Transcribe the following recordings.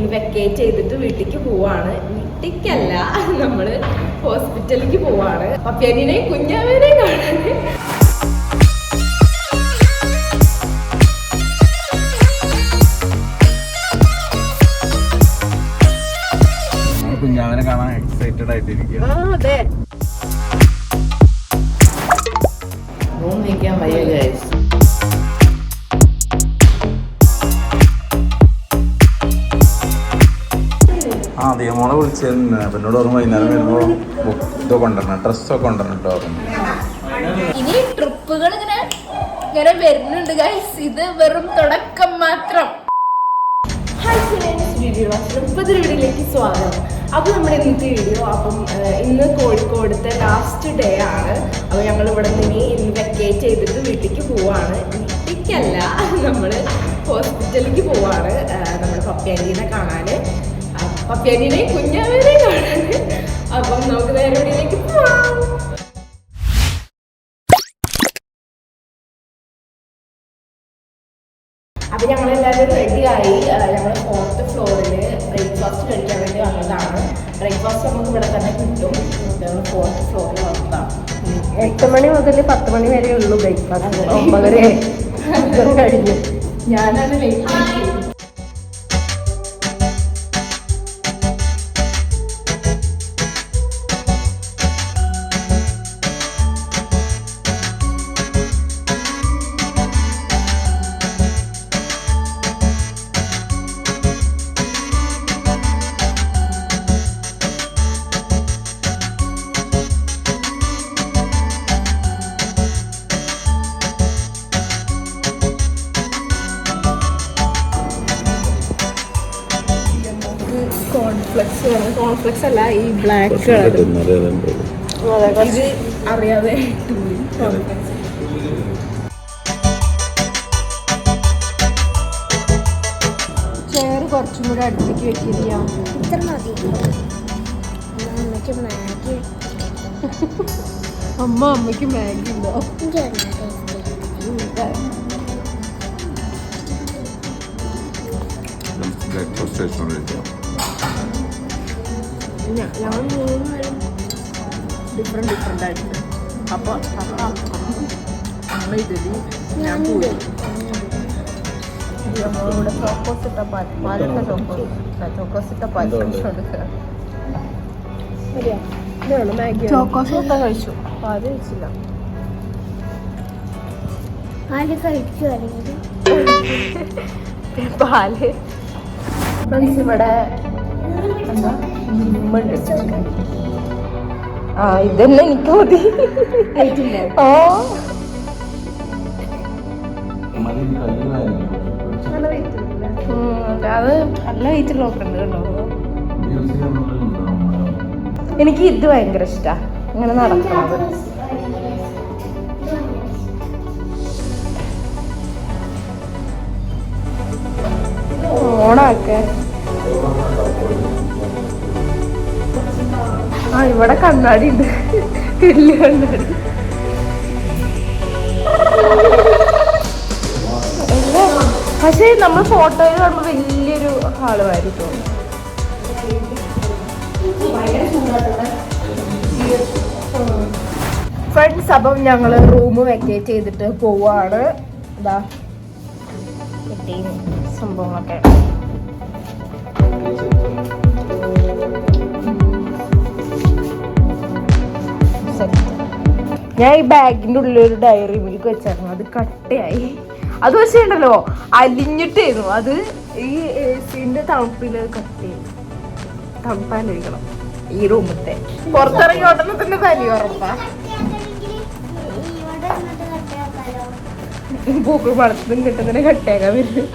ഇന്ന് വെക്കേറ്റ് ചെയ്തിട്ട് വീട്ടിലേക്ക് പോവാണ്. വീട്ടിലേക്കല്ല നമ്മൾ ഹോസ്പിറ്റലിലേക്ക് പോവാണ്. പപ്പേനെയും കുഞ്ഞാവേനെയും കാണാൻ കുഞ്ഞാമനെ കാണാൻ എക്സൈറ്റഡ് ആയിട്ടിരിക്കുക അപ്പൊ എന്നോട് ഓർമ്മ വൈകുന്നേരം വരുമ്പോ ഇതൊക്കെ കൊണ്ടുവരണം ഡ്രസ്സൊക്കെ കൊണ്ടുവരണം കേട്ടോ ഇനി ട്രിപ്പുകൾ ഇങ്ങനെ ഇങ്ങനെ വരുന്നുണ്ട് ഗൈസ് ഇത് വെറും തുടക്കം മാത്രം. മുപ്പത് വീഡിയോയിലേക്ക് സ്വാഗതം. അപ്പോൾ നമ്മുടെ ഇന്നത്തെ വീഡിയോ അപ്പം ഇന്ന് കോഴിക്കോടത്തെ ലാസ്റ്റ് ഡേ ആണ്. അപ്പോൾ ഞങ്ങൾ ഇവിടെ നിന്ന് ഇന്ന് വെക്കേറ്റ് ചെയ്തിട്ട് വീട്ടിലേക്ക് പോവാണ്. വീട്ടിലേക്കല്ല നമ്മൾ ഹോസ്പിറ്റലിലേക്ക് പോവാണ്. നമ്മുടെ പപ്പിയാന്റീനെ കാണാൻ പപ്പിയാന്റീനെയും കുഞ്ഞാവേനെയും കാണാൻ അപ്പം നമുക്ക് വേറെ വീട്ടിലേക്ക് പോവാം. അപ്പൊ ഞങ്ങളെല്ലാവരും റെഡി ആയി. ഞങ്ങൾ ഫോർത്ത് ഫ്ലോറിൽ ബ്രേക്ക്ഫാസ്റ്റ് കഴിക്കാൻ വേണ്ടി വന്നതാണ്. ബ്രേക്ക്ഫാസ്റ്റ് നമുക്ക് ഇവിടെ തന്നെ കിട്ടും. ഞങ്ങൾ ഫോർത്ത് ഫ്ലോറിൽ വന്നതാണ്. എട്ട് മണി മുതൽ പത്ത് മണി വരെ ഉള്ളൂ ബ്രേക്ക്ഫാസ്റ്റ്. ഒമ്പതര കഴിഞ്ഞു. ഞാനത് വെയിറ്റ് കോൺഫ്ലെക്സ് അല്ല ഈ ബ്ലാക്ക് കളർ ഇത് അറിയാതെ ചെയർ കുറച്ചും കൂടെ അടുത്തേക്ക് വെക്കില്ല ഇത്ര മതി. അമ്മ അമ്മയ്ക്ക് മാഗി ഉണ്ടോ? ബ്രേക്ക്ഫാസ്റ്റ് കഴിച്ചോണ്ടിരിക്കാം. ഞങ്ങൾ മൂന്ന് ഡിഫറെന്റ് ഡിഫറെന്റ് ആയിട്ട് അപ്പോൾ അമ്മ ഇഡലി ഞാൻ പൂരി നമ്മളിവിടെ ചോക്കോസ് ഇട്ട പാൽ പാലിട്ട ചോക്കോസ് ചോക്കോസ് ഇട്ട പാൽ കൊടുക്കുക ചോക്കോസ് ഇട്ട കഴിച്ചു പാൽ കഴിച്ചില്ല പാൽ കഴിച്ചു അല്ലെങ്കിൽ പാൽ ഫ്രണ്ട്സ് ഇവിടെ എന്താ ജിമ്മുണ്ട് ആ ഇതന്നെ എനിക്ക് മതി. ഓ അത് നല്ല വെയിറ്റ് നോക്കണ്ട് കേട്ടോ. എനിക്ക് ഇത് ഭയങ്കര ഇഷ്ടാ. ഇങ്ങനെ നടക്കുന്നത് ഓണാക്കെ. ഇവിടെ കണ്ണാടി ഉണ്ട്. വലിയ കണ്ണാടി പക്ഷെ നമ്മൾ ഫോട്ടോയിൽ കാണുമ്പോൾ വലിയൊരു ഹാൾ വാരി തോന്നും ഫ്രണ്ട്സ് അപ്പം ഞങ്ങൾ റൂം വെക്കേറ്റ് ചെയ്തിട്ട് പോവാണ്. ഇതാ സംഭവങ്ങളൊക്കെ. ഞാൻ ഈ ബാഗിന്റെ ഉള്ളിൽ ഒരു ഡയറി മിൽക്ക് വെച്ചായിരുന്നു. അത് കട്ടയായി. അത് പക്ഷേ ഉണ്ടല്ലോ അലിഞ്ഞിട്ടായിരുന്നു അത് ഈ എ സിന്റെ തണുപ്പിൽ കട്ടയായി. തണുപ്പാലോചിക്കണം. ഈ റൂമത്തെ പുറത്തിറങ്ങി ഉടനെ തന്നെ തനി ഉറപ്പാ. പൂക്കൾ പടത്തും കിട്ടുന്നതിനെ കട്ടയാക്കാൻ വരും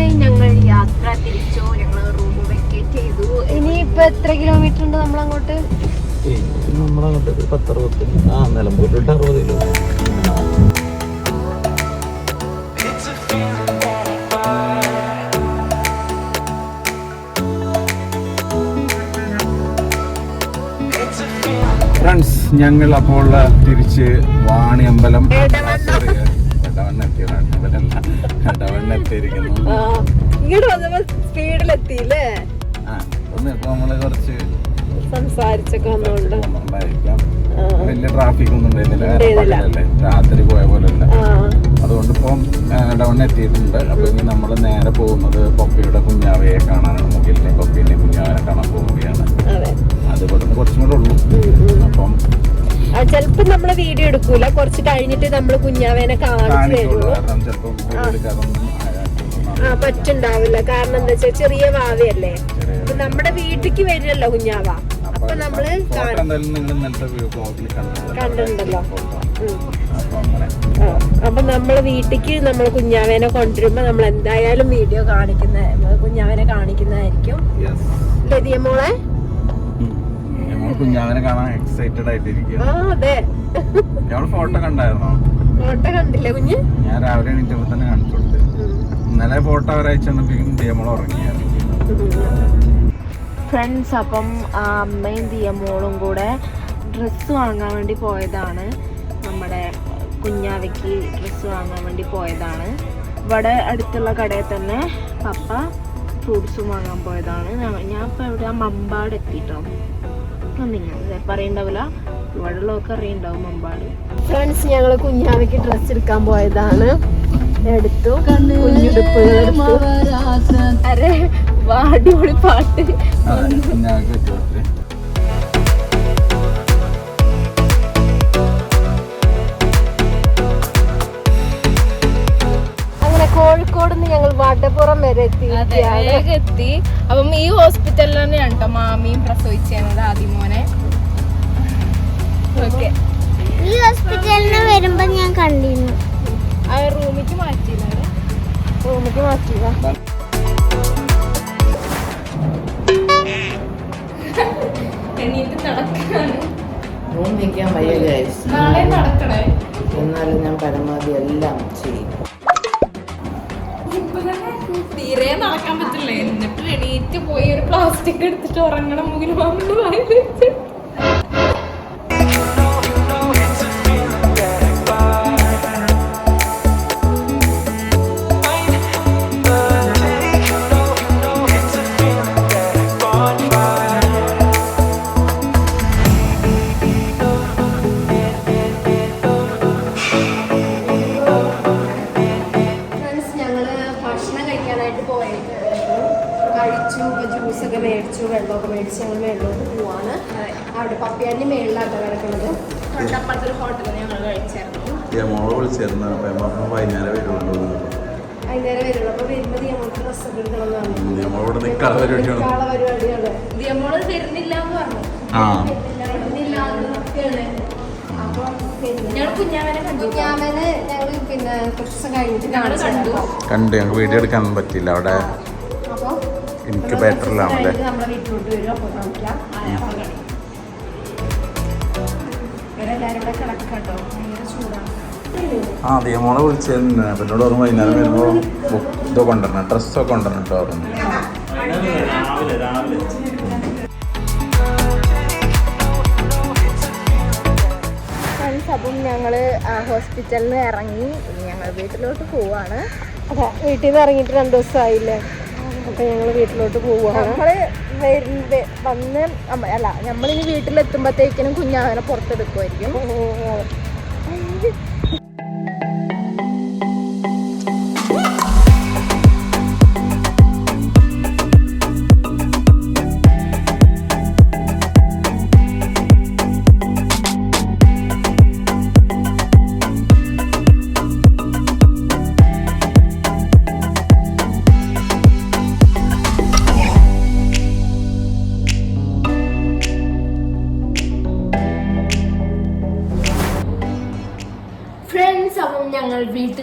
അങ്ങനെ ഞങ്ങൾ യാത്ര തിരിച്ചു. ഞങ്ങൾ റൂം വെക്കേറ്റ് ചെയ്തു. ഇനിയിപ്പോ എത്ര കിലോമീറ്റർ ഉണ്ട് നമ്മൾ അങ്ങോട്ട് നമ്മളങ്ങോട്ട് ആ ഫ്രണ്ട്സ് ഞങ്ങൾ അപ്പോൾ തിരിച്ച് വാണിയമ്പലം എത്തിയതാണ് ഇവരെല്ലാം ഇങ്ങോട്ട് വന്നപ്പോ സ്പീഡിലെത്തിയില്ലേ? കുറച്ച് സംസാരിച്ചൊക്കെ വന്നോണ്ട്. ഉണ്ടായിരിക്കാം വലിയ ട്രാഫിക് ഒന്നും ഉണ്ടായിരുന്നില്ല ഉണ്ടായിരുന്നില്ല. രാത്രി പോയ പോലെ അതുകൊണ്ട് ഇപ്പം ഡൗൺ എത്തിയിട്ടുണ്ട്. അപ്പൊ ഇനി നമ്മൾ നേരെ പോകുന്നത് പപ്പിയുടെ കുഞ്ഞാവയെ കാണാനാണ്. മുകളിലെ പപ്പീനെ കുഞ്ഞാവനെ കാണാൻ പോവുകയാണ്. അതെ. അത് ഇവിടുന്ന് കുറച്ചും കൂടെ ഉള്ളൂ. അപ്പം ചെലപ്പോ നമ്മൾ വീഡിയോ എടുക്കൂല. കുറച്ച് കഴിഞ്ഞിട്ട് നമ്മൾ കുഞ്ഞാവേനെ കാണിച്ചു തരുള്ളൂ ആ. പറ്റുണ്ടാവില്ല. കാരണം എന്താ വെച്ചാൽ ചെറിയ വാവയല്ലേ. അപ്പൊ നമ്മുടെ വീട്ടിക്ക് വരില്ലല്ലോ കുഞ്ഞാവ. അപ്പൊ നമ്മൾ കണ്ടിട്ടുണ്ടല്ലോ. അപ്പൊ നമ്മൾ വീട്ടിക്ക് നമ്മൾ കുഞ്ഞാവേനെ കൊണ്ടുവരുമ്പോ നമ്മൾ എന്തായാലും വീഡിയോ കാണിക്കുന്ന കുഞ്ഞാവേനെ കാണിക്കുന്നതായിരിക്കും. ലതിയ മോളെ? കുഞ്ഞാവനെ കാണാൻ എക്സൈറ്റഡ് ആയിട്ടിരിക്കും ആ അതെ. ഞങ്ങൾ ഫോട്ടോ കണ്ടായിരുന്നോ? ഫോട്ടോ കണ്ടില്ല കുഞ്ഞ്. ഞാൻ രാവിലെ എണീറ്റപ്പോ തന്നെ കാണിച്ചു കൊടുത്തു. ഇന്നലെ ഫോട്ടോ തന്നപ്പോഴേക്കും നമ്മൾ ഉറങ്ങിയായിരുന്നു ഫ്രണ്ട്സ് അപ്പം അമ്മയും ദിയമോളും കൂടെ ഡ്രസ്സ് വാങ്ങാൻ വേണ്ടി പോയതാണ്. നമ്മുടെ കുഞ്ഞാവയ്ക്ക് ഡ്രസ്സ് വാങ്ങാൻ വേണ്ടി പോയതാണ്. ഇവിടെ അടുത്തുള്ള കടയിൽ തന്നെ പപ്പ ഫ്രൂട്ട്സും വാങ്ങാൻ പോയതാണ്. ഞാൻ- ഇപ്പോൾ ഇപ്പം എവിടെ മമ്പാട് എത്തിട്ടോ നിങ്ങൾ പറയണ്ടാവില്ല. ഇവിടെ ഉള്ളവർക്ക് അറിയണ്ടാവും മമ്പാട്. ഫ്രണ്ട്സ് ഞങ്ങൾ കുഞ്ഞാവയ്ക്ക് ഡ്രസ്സ് എടുക്കാൻ പോയതാണ്. എടുത്തു. കുഞ്ഞുടുപ്പുകൾ എടുത്തു. അരെ അടിപൊളി പാട്ട്. കോഴിക്കോട് നിന്ന് ഞങ്ങൾ വാട്ടപ്പുറം വരെ എത്തി. അപ്പം ഈ ഹോസ്പിറ്റലിൽ തന്നെയാണ് കേട്ടോ മാമിയും പ്രസവിച്ചത് ആദ്യമോനെ വരുമ്പോ ഞാൻ കണ്ടിരുന്നു. ആ റൂമിക്ക് മാറ്റിയില്ല റൂമിക്ക് നടക്കണേ. എന്നാലും ഞാൻ പരമാവധി എല്ലാം ചെയ്യും. തീരെ നടക്കാൻ പറ്റില്ല. എന്നിട്ട് എണീറ്റ് പോയി ഒരു പ്ലാസ്റ്റിക് എടുത്തിട്ട് ഉറങ്ങണം മുകിൽ മാമിന്റെ വായിൽ വെച്ച് പപ്പിയാന്റെ മേളിലാട്ടോ കിടക്കുന്നത്. തൊട്ടപ്പുറത്തൊരു ഹോട്ടലിൽ ഞങ്ങൾ കഴിച്ചായിരുന്നു. മോളെ വിളിച്ചിരുന്നു. അപ്പൊ ഞാൻ പറഞ്ഞു വൈകുന്നേരം വരുള്ളൂ. വൈകുന്നേരം വരുള്ളൂ. അപ്പോൾ വരുമ്പോൾ ഞങ്ങൾക്ക് ഡ്രസ്സൊക്കെ എടുക്കണം എന്ന് പറഞ്ഞു. നമ്മളോട് നിൽക്കാതെ പരിപാടിയാണ് നാളെ പരിപാടിയാണ് ദിയമോൾ വരുന്നില്ല എന്ന് പറഞ്ഞു. ആ. വരുന്നില്ല എന്ന് നിൽക്കുകയാണ് അപ്പം പിന്നെ ഞങ്ങൾ കുഞ്ഞാവനെ കണ്ടു. കുഞ്ഞാമനെ ഞങ്ങൾ പിന്നെ കുറച്ച് ദിവസം കഴിഞ്ഞിട്ട് ഞങ്ങൾ കണ്ടു. കണ്ട്. ഞങ്ങൾക്ക് വീഡിയോ എടുക്കാൻ പറ്റില്ല അവിടെ അപ്പോൾ ബാറ്ററിലാണല്ലേ നമ്മളെ വീട്ടിലോട്ട് വരും. അപ്പോൾ കാണിക്കാം. ആ ദിയമോളെ വിളിച്ചിരുന്നു. അപ്പൊ എന്നോട് പറഞ്ഞു വൈകുന്നേരം വരുമ്പോ ഇത് കൊണ്ടുവരണം ഡ്രസ്സൊക്കെ കൊണ്ടുവരണം കേട്ടോ പറഞ്ഞു. അപ്പം ഞങ്ങൾ ഹോസ്പിറ്റലിൽ നിന്ന് ഇറങ്ങി. ഞങ്ങൾ വീട്ടിലോട്ട് പോവാണ്. അതെ വീട്ടിൽ നിന്ന് ഇറങ്ങിയിട്ട് രണ്ട് ദിവസമായില്ലേ അപ്പം ഞങ്ങൾ വീട്ടിലോട്ട് പോവാണ്. നമ്മൾ വന്ന് അല്ല നമ്മളിനി വീട്ടിലെത്തുമ്പോഴത്തേക്കിനും കുഞ്ഞാവനെ പുറത്തെടുക്കുമായിരിക്കും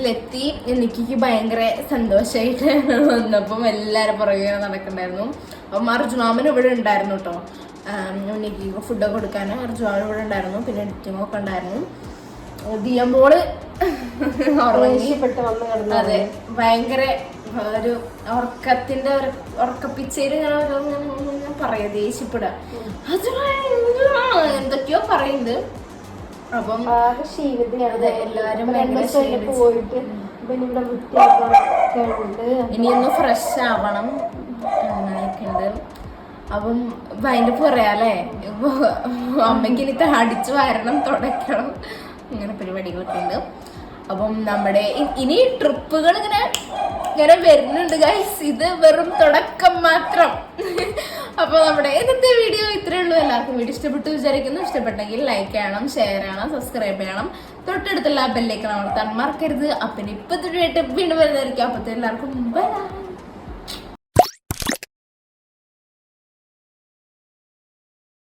വീട്ടിലെത്തി നിക്കിക്ക് ഭയങ്കര സന്തോഷമായിട്ട് വന്നപ്പം എല്ലാവരും പുറകെ നടക്കണ്ടായിരുന്നു. അപ്പം അർജുനാമൻ ഇവിടെ ഉണ്ടായിരുന്നു കേട്ടോ നിക്കിക്ക് ഫുഡൊക്കെ കൊടുക്കാൻ അർജുനാമൻ ഇവിടെ ഉണ്ടായിരുന്നു. പിന്നെ എഡിറ്റിംഗ് ഒക്കെ ഉണ്ടായിരുന്നു. ദിയമ്പോൾ അതെ ഭയങ്കര ഒരു ഉറക്കത്തിന്റെ ഒരു ഉറക്കപ്പിച്ചേര് ഇങ്ങനെ പറയാ ദേഷ്യപ്പെടുക. എന്തൊക്കെയോ പറയുന്നത് അപ്പം ആകെ ക്ഷീണിതയാണ് എല്ലാവരും. പോയിട്ട് ഇപ്പൊ ഇനി ഇവിടെ വൃത്തിയാക്കാനൊക്കെ ഉണ്ട് ഇനി ഒന്ന് ഫ്രഷ് ആവണം. അങ്ങനെയൊക്കെ ഉണ്ട് അപ്പം അതിന്റെ പുറയാലേ? അമ്മയ്ക്ക് ഇനി അടിച്ചു വരണം തുടയ്ക്കണം. അങ്ങനെ പരിപാടികളൊക്കെ ഉണ്ട്. അപ്പം നമ്മുടെ ഇനി ട്രിപ്പുകൾ ഇങ്ങനെ ഇങ്ങനെ വരുന്നുണ്ട് ഗൈസ് ഇത് വെറും തുടക്കം മാത്രം. അപ്പോൾ നമ്മുടെ ഇന്നത്തെ വീഡിയോ ഇത്രയേ ഉള്ളൂ. എല്ലാവർക്കും വീഡിയോ ഇഷ്ടപ്പെട്ടു വിചാരിക്കുന്നു. ഇഷ്ടപ്പെട്ടെങ്കിൽ ലൈക്ക് ചെയ്യണം ഷെയർ ചെയ്യണം സബ്സ്ക്രൈബ് ചെയ്യണം. തൊട്ടടുത്തുള്ള ബെല്ലേക്ക് അമർത്താൻ മറക്കരുത്. അപ്പം ഇപ്പം വീണ്ടും വരുന്നതായിരിക്കും. അപ്പത്തെ എല്ലാവർക്കും ബൈ